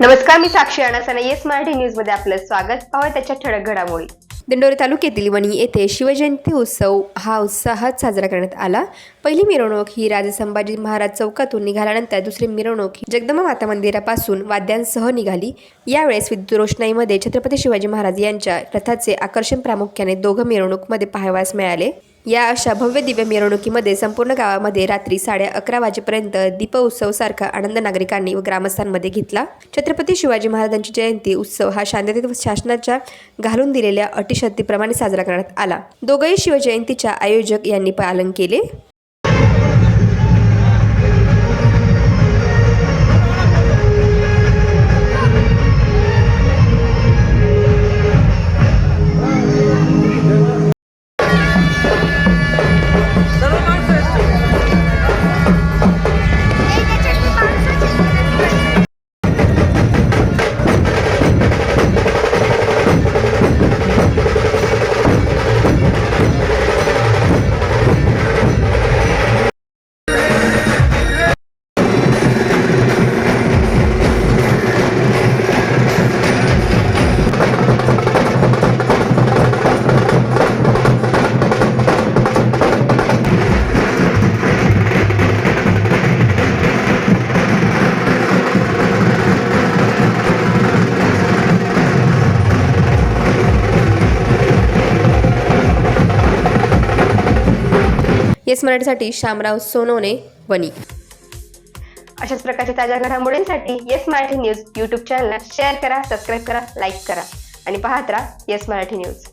नमस्कार मी साक्षी अणासाना येस मराठी न्यूजमध्ये आपलं स्वागत. पाहूया त्याच्या ठळक घडामोडी. दिंडोरी तालुक्यातील वणी येथे शिवजयंती उत्सव हा उत्साहात साजरा करण्यात आला. पहिली मिरवणूक ही राजे संभाजी महाराज चौकातून निघाल्यानंतर दुसरी मिरवणूक ही जगदंबा माता मंदिरापासून वाद्यांसह निघाली. यावेळेस विद्युत रोषणाईमध्ये छत्रपती शिवाजी महाराज यांच्या रथाचे आकर्षण प्रामुख्याने दोघं मिरवणूकमध्ये पाहावयास मिळाले. या अशा भव्य दिव्य मिरवणुकीमध्ये संपूर्ण गावामध्ये रात्री साडे अकरा वाजेपर्यंत दीपोत्सव सारखा आनंद नागरिकांनी व ग्रामस्थांमध्ये घेतला. छत्रपती शिवाजी महाराजांची जयंती उत्सव हा शांततेत शासनाच्या घालून दिलेल्या अटीशर्तीप्रमाणे साजरा करण्यात आला. दोघंही शिवजयंतीच्या आयोजक यांनी पालन केले. येस मराठीसाठी शामराव सोनवणे वणी. अशाच प्रकारच्या ताज्या घडामोडींसाठी येस मराठी न्यूज यूट्यूब चॅनलला शेअर करा सबस्क्राईब करा लाईक करा आणि पाहत राहा येस मराठी न्यूज.